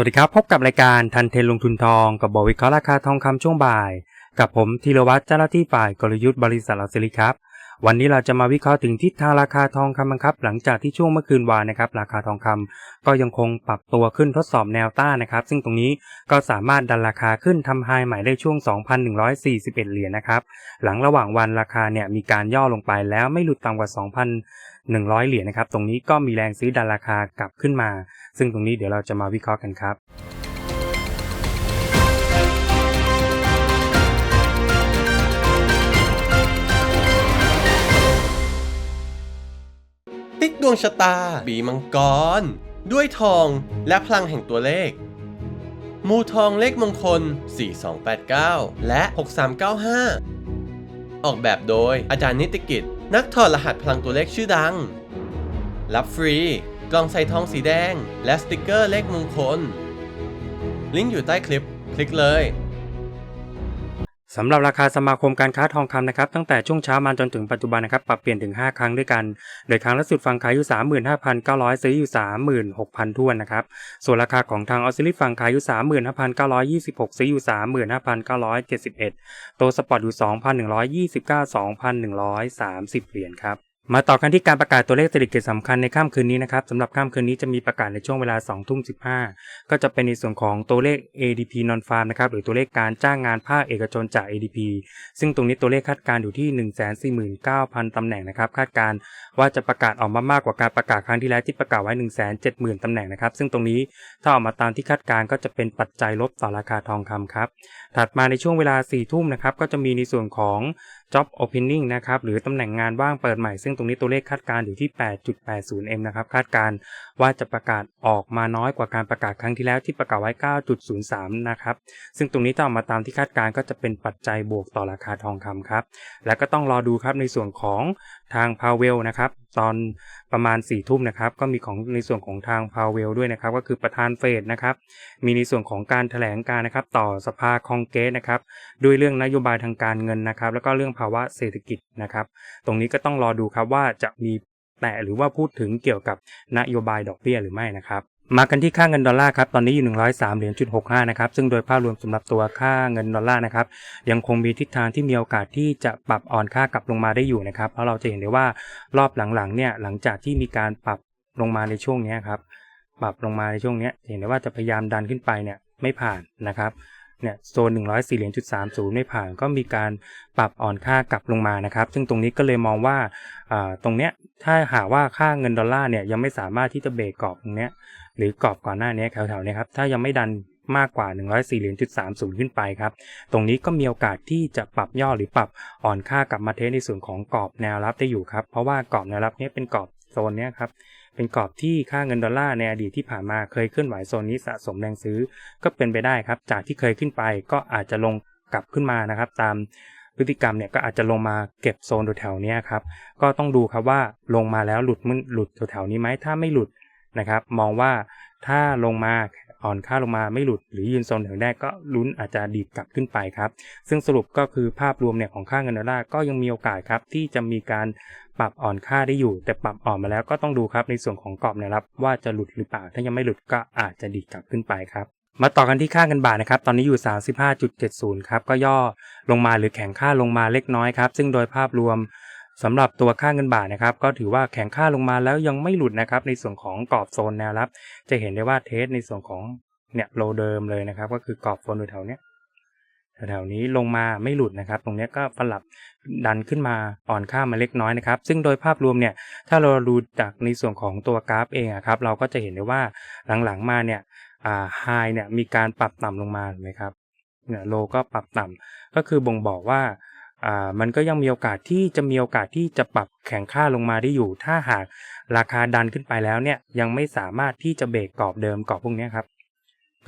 วัสดีครับ พบกับรายการทันเทนลงทุนทองกับบวิเคราะห์ราคาทองคำช่วงบ่าย กับผมธีรวัตรเจ้าหน้าที่ฝ่ายกลยุทธ์บริษัทลาซิลิครับ วันนี้เราจะมาวิเคราะห์ถึงทิศทางราคาทองคำครับ หลังจากที่ช่วงเมื่อคืนวานนะครับราคาทองคำก็ยังคงปรับตัวขึ้นทดสอบแนวต้านนะครับ ซึ่งตรงนี้ก็สามารถดันราคาขึ้นทำไฮใหม่ได้ช่วง 2,141 เหรียญนะครับหลังระหว่างวันราคาเนี่ยมีการย่อลงไปแล้วไม่หลุดต่ำกว่า 100 เหรียญนะครับ ตรงนี้ก็มีแรงซื้อดันราคากลับขึ้นมา ซึ่งตรงนี้เดี๋ยวเราจะมาวิเคราะห์กันครับติ๊กดวงชะตา บีมังกร ด้วยทองและพลังแห่งตัวเลข มูทองเลขมงคล 4289 และ 6395 ออกแบบโดยอาจารย์นิติกิจ นักถอดรหัสพลังตัวเลขชื่อดัง รับฟรี กล่องใส่ทองสีแดง และสติกเกอร์เลขมงคล ลิงก์อยู่ใต้คลิป คลิกเลย สำหรับราคาสมาคมการค้าทองคำนะครับตั้งแต่ช่วงเช้ามาจนถึงปัจจุบันนะครับปรับเปลี่ยนถึง 5 ครั้งด้วยกัน โดยครั้งล่าสุดฝั่งขายอยู่ 35,900 ซื้ออยู่ 36,000ท้วนนะครับส่วนราคาของทางออสเตรเลียฝั่งขายอยู่ 35,926 ซื้ออยู่ 35,971 ตัวสปอร์ตอยู่ 2,129 2,130 เหรียญครับ มาต่อกันที่การประกาศตัวเลขเศรษฐกิจสำคัญในค่ำคืนนี้นะครับสำหรับค่ำคืนนี้จะมีประกาศในช่วงเวลา2ทุ่ม15 ก็จะเป็นในส่วนของตัวเลข ADP non farm นะครับหรือตัวเลขการจ้างงานภาคเอกชนจาก ADP ซึ่งตรงนี้ตัวเลขคาดการณ์อยู่ที่ 149,000ตำแหน่งนะครับคาดการณ์ว่าจะประกาศออกมามากกว่าการประกาศครั้งที่แล้วที่ประกาศไว้ 170,000ตำแหน่งนะครับซึ่งตรงนี้ถ้าออกมาตามที่คาดการณ์ก็จะเป็นปัจจัยลบต่อราคาทองคำครับถัดมาในช่วงเวลา4ทุ่มนะครับก็จะมีในส่วนของ job opening นะครับหรือตำแหน่งงานว่างเปิดใหม่ ซึ่งตรงนี้ตัวเลขคาดการณ์อยู่ที่ 8.80m นะครับคาดการณ์ว่าจะประกาศออกมาน้อยกว่าการประกาศครั้งที่แล้วที่ประกาศไว้ 9.03 นะครับซึ่งตรงนี้ถ้าออกมาตามที่คาดการณ์ก็จะเป็นปัจจัยบวกต่อราคาทองคำครับและก็ต้องรอดูครับในส่วนของ ทางพาวเวลนะครับตอนประมาณ4ี่ทุ่มนะครับก็มีของในส่วนของทางพาวเวลด้วยนะครับก็คือประธานเฟดนะครับมีในส่วนของการถแถลงการนะครับต่อสภาคองเกรสนะครับด้วยเรื่องนโยบายทางการเงินนะครับ แล้วก็เรื่องภาวะเศรษฐกิจนะครับ ตรงนี้ก็ต้องรอดูครับว่าจะมีแตะหรือว่าพูดถึงเกี่ยวกับนโยบายดอกเบี้ยหรือไม่นะครับ มากันที่ค่าเงินดอลลาร์ครับตอนนี้อยู่ 103เหรียญจุด65นะครับซึ่งโดยภาพรวมสำหรับตัวค่าเงินดอลลาร์นะครับยังคงมีทิศทางที่มีโอกาสที่จะปรับอ่อนค่ากลับลงมาได้อยู่นะครับเพราะเราจะเห็นได้ว่ารอบหลังๆเนี่ยหลังจากที่มีการปรับลงมาในช่วงนี้ครับปรับลงมาในช่วงนี้เห็นได้ว่าจะพยายามดันขึ้นไปเนี่ยไม่ผ่านนะครับ เนี่ยโซน 104เหรียญจุด30 ไม่ผ่านก็มีการปรับอ่อนค่ากลับลงมานะครับ ซึ่งตรงนี้ก็เลยมองว่าตรงเนี้ยถ้าหากว่าค่าเงินดอลลาร์เนี่ยยังไม่สามารถที่จะเบรกกรอบตรงเนี้ยหรือกรอบก่อนหน้านี้แถวๆนี้ครับถ้ายังไม่ดันมากกว่า 104เหรียญจุด30 ขึ้นไปครับ ตรงนี้ก็มีโอกาสที่จะปรับย่อหรือปรับอ่อนค่ากลับมาเทสในส่วนของกรอบแนวรับได้อยู่ครับ เพราะว่ากรอบแนวรับนี้เป็นกรอบโซนนี้ครับ เป็นกรอบที่ค่าเงินดอลลาร์ในอดีตที่ผ่านมาเคยเคลื่อนไหวโซนนี้สะสมแรงซื้อ ก็เป็นไปได้ครับ จากที่เคยขึ้นไปก็อาจจะลงกลับขึ้นมานะครับ ตามพฤติกรรมเนี่ยก็อาจจะลงมาเก็บโซนแถวๆนี้ครับ ก็ต้องดูครับว่าลงมาแล้วหลุดมันหลุดแถวๆนี้ไหมถ้าไม่หลุดนะครับ มองว่าถ้าลงมา อ่อนค่าลงมาไม่หลุดหรือยืนโซนแถวแรกก็ลุ้นอาจจะดีดกลับขึ้นไปครับซึ่งสรุปก็คือภาพรวมเนี่ยของค่าเงินดอลลาร์ก็ยังมีโอกาสครับที่จะมีการปรับอ่อนค่าได้อยู่ แต่ปรับอ่อนมาแล้วก็ต้องดูครับในส่วนของกรอบแนวรับว่าจะหลุดหรือเปล่า ถ้ายังไม่หลุดก็อาจจะดีดกลับขึ้นไปครับมาต่อกันที่ค่าเงินบาทนะครับ ตอนนี้อยู่ 35.70 ครับ ก็ย่อลงมาหรือแข็งค่าลงมาเล็กน้อยครับ ซึ่งโดยภาพรวม สำหรับตัวค่าเงินบาทนะครับก็ถือว่าแข็งค่าลงมาแล้วยังไม่หลุดนะครับในส่วนของกรอบโซนแนวรับ จะเห็นได้ว่าเทสในส่วนของเนี่ยโลเดิมเลยนะครับ ก็คือกรอบโซนแถวเนี้ยแถวๆนี้ลงมาไม่หลุดนะครับ ตรงนี้ก็ปรับดันขึ้นมาอ่อนค่ามาเล็กน้อยนะครับ ซึ่งโดยภาพรวมเนี่ยถ้าเราดูจากในส่วนของตัวกราฟเองครับเราก็จะเห็นได้ว่าหลังๆมาเนี่ยไฮเนี่ยมีการปรับต่ำลงมาไหมครับเนี่ยโลก็ปรับต่ำก็คือบ่งบอกว่า อ่ามันก็ยังมีโอกาสที่จะมีโอกาสที่จะปรับแข็งค่าลงมาได้อยู่ ถ้าหากราคาดันขึ้นไปแล้วเนี่ยยังไม่สามารถที่จะเบรกกรอบเดิมกรอบพวกนี้ครับ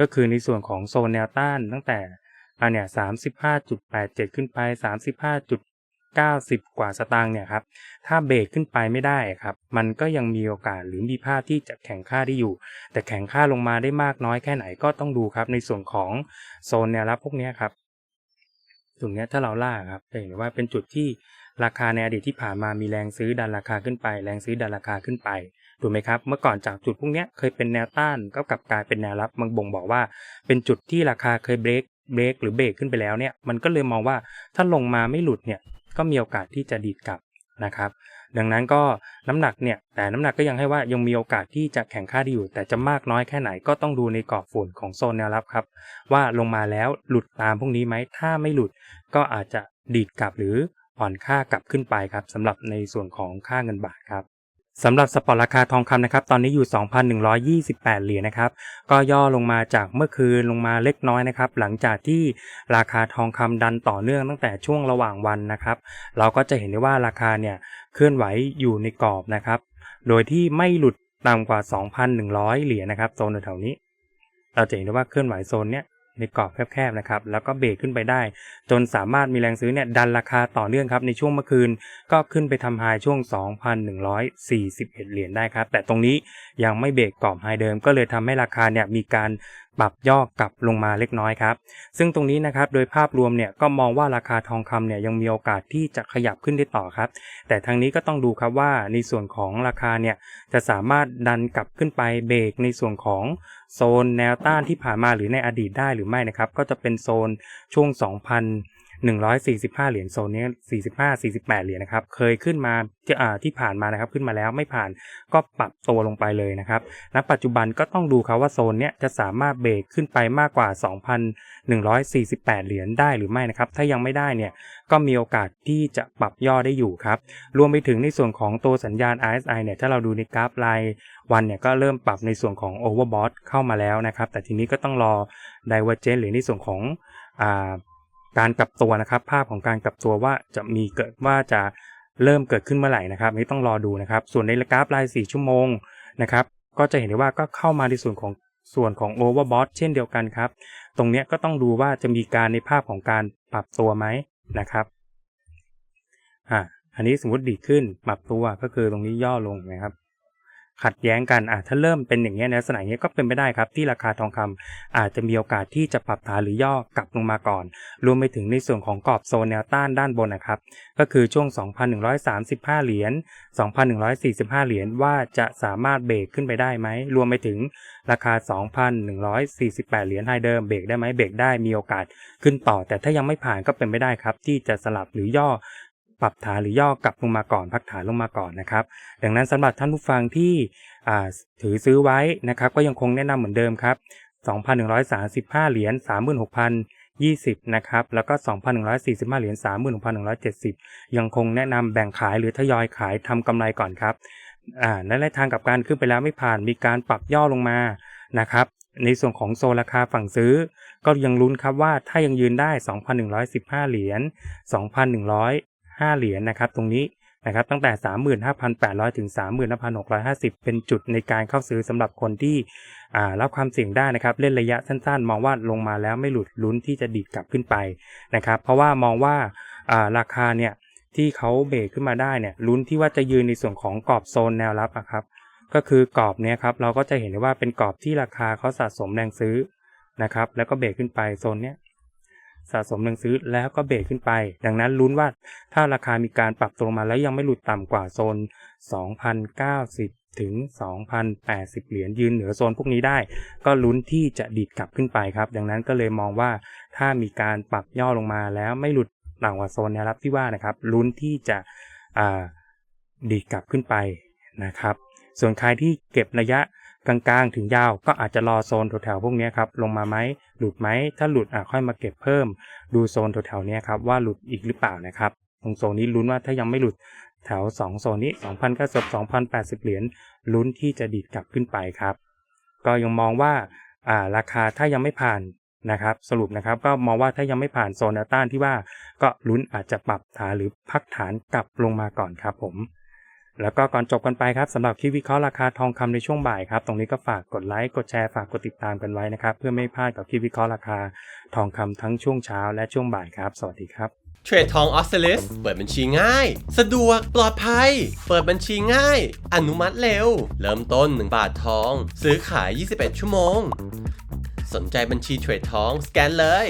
ก็คือในส่วนของโซนแนวต้านตั้งแต่อันเนี่ยสามสิบห้าจุดแปดเจ็ดขึ้นไปสามสิบห้าจุดเก้าสิบกว่าสตางค์เนี่ยครับถ้าเบรกขึ้นไปไม่ได้ครับ มันก็ยังมีโอกาสหรือมีภาพที่จะแข่งค่าได้อยู่ แต่แข่งค่าลงมาได้มากน้อยแค่ไหนก็ต้องดูครับ ในส่วนของโซนแนวรับพวกนี้ครับ ตรงนี้ถ้าเราล่าครับจะเห็นว่าเป็นจุดที่ราคาในอดีตที่ผ่านมามีแรงซื้อดันราคาขึ้นไป แรงซื้อดันราคาขึ้นไปถูกไหมครับ เมื่อก่อนจากจุดพวกเนี้ยเคยเป็นแนวต้านก็กลับกลายเป็นแนวรับมันบ่งบอกว่า เป็นจุดที่ราคาเคยเบรกเบรกหรือเบรกขึ้นไปแล้วเนี่ยมันก็เลยมองว่าถ้าลงมาไม่หลุดเนี่ยก็มีโอกาสที่จะดีดกลับนะครับ ดังนั้นก็น้ำหนักเนี่ยแต่น้ำหนักก็ยังให้ว่ายังมีโอกาสที่จะแข่งค่าได้อยู่ แต่จะมากน้อยแค่ไหนก็ต้องดูในกรอบฝุ่นของโซนแนวรับครับ ว่าลงมาแล้วหลุดตามพวกนี้ไหมถ้าไม่หลุดก็อาจจะดีดกลับหรืออ่อนค่ากลับขึ้นไปครับสำหรับในส่วนของค่าเงินบาทครับ สำหรับสปอร์ตราคาทองคำนะครับตอนนี้อยู่ 2,128 เหรียญนะครับก็ย่อลงมาจากเมื่อคืนลงมาเล็กน้อยนะครับหลังจากที่ราคาทองคำดันต่อเนื่องตั้งแต่ช่วงระหว่างวันนะครับเราก็จะเห็นได้ว่าราคาเนี่ยเคลื่อนไหวอยู่ในกรอบนะครับโดยที่ไม่หลุดต่ำกว่า 2,100 เหรียญนะครับโซนแถวๆนี้ เราจะเห็นได้ว่าเคลื่อนไหวโซนเนี้ย ในกรอบแคบๆนะครับแล้วก็เบรกขึ้นไปได้ จนสามารถมีแรงซื้อเนี่ยดันราคาต่อเนื่องครับในช่วงเมื่อคืนก็ขึ้นไปทำไฮช่วง 2,141 เหรียญได้ครับแต่ตรงนี้ยังไม่เบรกกรอบไฮเดิมก็เลยทำให้ราคาเนี่ยมีการปรับย่อกลับลงมาเล็กน้อยครับ ซึ่งตรงนี้นะครับโดยภาพรวมเนี่ยก็มองว่าราคาทองคำเนี่ยยังมีโอกาสที่จะขยับขึ้นได้ต่อครับ แต่ทางนี้ก็ต้องดูครับว่าในส่วนของราคาเนี่ยจะสามารถดันกลับขึ้นไปเบรกในส่วนของโซนแนวต้านที่ผ่านมาหรือในอดีตได้หรือไม่นะครับ ก็จะเป็นโซนช่วง 145 เหรียญโซนนี้45 48 เหรียญนะครับ เคยขึ้นมาที่อ่าที่ผ่านมานะครับ ขึ้นมาแล้วไม่ผ่านก็ปรับตัวลงไปเลยนะครับณปัจจุบันก็ต้องดูครับว่าโซนเนี้ยจะสามารถเบรกขึ้นไปมากกว่า 2,148 เหรียญได้หรือไม่นะครับ ถ้ายังไม่ได้เนี่ยก็มีโอกาสที่จะปรับย่อได้อยู่ครับ รวมไปถึงในส่วนของตัวสัญญาณ RSI เนี่ย ถ้าเราดูในกราฟรายวันเนี่ยก็เริ่มปรับในส่วนของ overbought เข้ามาแล้วนะครับ แต่ทีนี้ก็ต้องรอ divergence หรือในส่วนของอ่า การกลับตัวนะครับ ภาพของการกลับตัวว่าจะมีเกิดว่าจะเริ่มเกิดขึ้นเมื่อไหร่นะครับนี่ต้องรอดูนะครับ ส่วนในกราฟราย 4 ชั่วโมงนะครับ ก็จะเห็นได้ว่าก็เข้ามาในส่วนของส่วนของ overbought เช่นเดียวกันครับ ตรงเนี้ยก็ต้องดูว่าจะมีการในภาพของการปรับตัวไหมนะครับอ่าอันนี้สมมติดีขึ้นปรับตัวก็คือตรงนี้ย่อลงนะครับ ขัดแย้งกันอะถ้าเริ่มเป็นอย่างเงี้ในลักษณะอย่างเงี้ยก็เป็นไปได้ครับที่ราคาทองคำอาจจะมีโอกาสที่จะปรับฐานหรือย่อกลับลงมาก่อน รวมไปถึงในส่วนของกรอบโซนแนวต้านด้านบนนะครับ ก็คือช่วง 2,135 เหรียญ 2,145 เหรียญว่าจะสามารถเบรกขึ้นไปได้ไหม รวมไปถึงราคา 2,148 เหรียญไฮเดิมเบรกได้ไหมเบรกได้มีโอกาสขึ้นต่อ แต่ถ้ายังไม่ผ่านก็เป็นไม่ได้ครับที่จะสลับหรือย่อ ปรับฐานหรือย่อกลับลงมาก่อน พักฐานลงมาก่อนนะครับ ดังนั้นสำหรับท่านผู้ฟังที่ถือซื้อไว้นะครับก็ยังคงแนะนำเหมือนเดิมครับ 2,135 เหรียญ36,020 นะครับ แล้วก็ 2,145 เหรียญ36,170 ยังคงแนะนำแบ่งขายหรือทยอยขายทำกำไรก่อนครับอ่าและในทางกับการขึ้นไปแล้วไม่ผ่านมีการปรับย่อลงมานะครับ ในส่วนของโซนราคาฝั่งซื้อ ก็ยังลุ้นครับว่าถ้ายังยืนได้ 2,115 เหรียญ 5 เหรียญนะครับตรงนี้นะครับตั้งแต่ 35,800 ถึง 35,650 เป็นจุดในการเข้าซื้อสำหรับคนที่อ่ารับความเสี่ยงได้นะครับ เล่นระยะสั้นๆ มองว่าลงมาแล้วไม่หลุดลุ้นที่จะดีดกลับขึ้นไปนะครับ เพราะว่ามองว่าอ่าราคาเนี่ยที่เขาเบรกขึ้นมาได้เนี่ยลุ้นที่ว่าจะยืนในส่วนของกรอบโซนแนวรับอะครับ ก็คือกรอบเนี้ยครับเราก็จะเห็นได้ว่าเป็นกรอบที่ราคาเขาสะสมแรงซื้อนะครับ แล้วก็เบรกขึ้นไปโซนเนี้ย สะสมแรงซื้อแล้วก็เบรกขึ้นไป ดังนั้นลุ้นว่าถ้าราคามีการปรับตัวลงมาแล้วยังไม่หลุดต่ำกว่าโซน 2,090 ถึง 2,080 เหรียญยืนเหนือโซนพวกนี้ได้ ก็ลุ้นที่จะดีดกลับขึ้นไปครับ ดังนั้นก็เลยมองว่าถ้ามีการปรับย่อลงมาแล้วไม่หลุดต่ำกว่าโซนแนวรับที่ว่านะครับ ลุ้นที่จะดีดกลับขึ้นไปนะครับ ส่วนใครที่เก็บระยะ กลางๆ ถึงยาวก็อาจจะรอโซนแถวๆพวกนี้ครับลงมาไหมหลุดไหมถ้าหลุดอะค่อยมาเก็บเพิ่ม ดูโซนแถวๆนี้ครับว่าหลุดอีกหรือเปล่านะครับตรงโซนนี้ลุ้นว่าถ้ายังไม่หลุดแถว 2 โซนนี้2,090 2,080 เหรียญลุ้นที่จะดีดกลับขึ้นไปครับ ก็ยังมองว่าอ่าราคาถ้ายังไม่ผ่านนะครับ สรุปนะครับก็มองว่าถ้ายังไม่ผ่านโซนต้านที่ว่าก็ลุ้นอาจจะปรับฐานหรือพักฐานกลับลงมาก่อนครับผม แล้วก็ก่อนจบกันไปครับสำหรับคลิปวิเคราะห์ราคาทองคำในช่วงบ่ายครับตรงนี้ก็ฝากกดไลค์กดแชร์ฝากกดติดตามกันไว้นะครับ เพื่อไม่พลาดกับคลิปวิเคราะห์ราคาทองคำทั้งช่วงเช้าและช่วงบ่ายครับ สวัสดีครับเทรดทองออสเตรลิสเปิดบัญชีง่าย สะดวกปลอดภัย เปิดบัญชีง่าย อนุมัติเร็ว เริ่มต้น 1 บาททอง ซื้อขาย 21 ชั่วโมง สนใจบัญชีเทรดทองสแกนเลย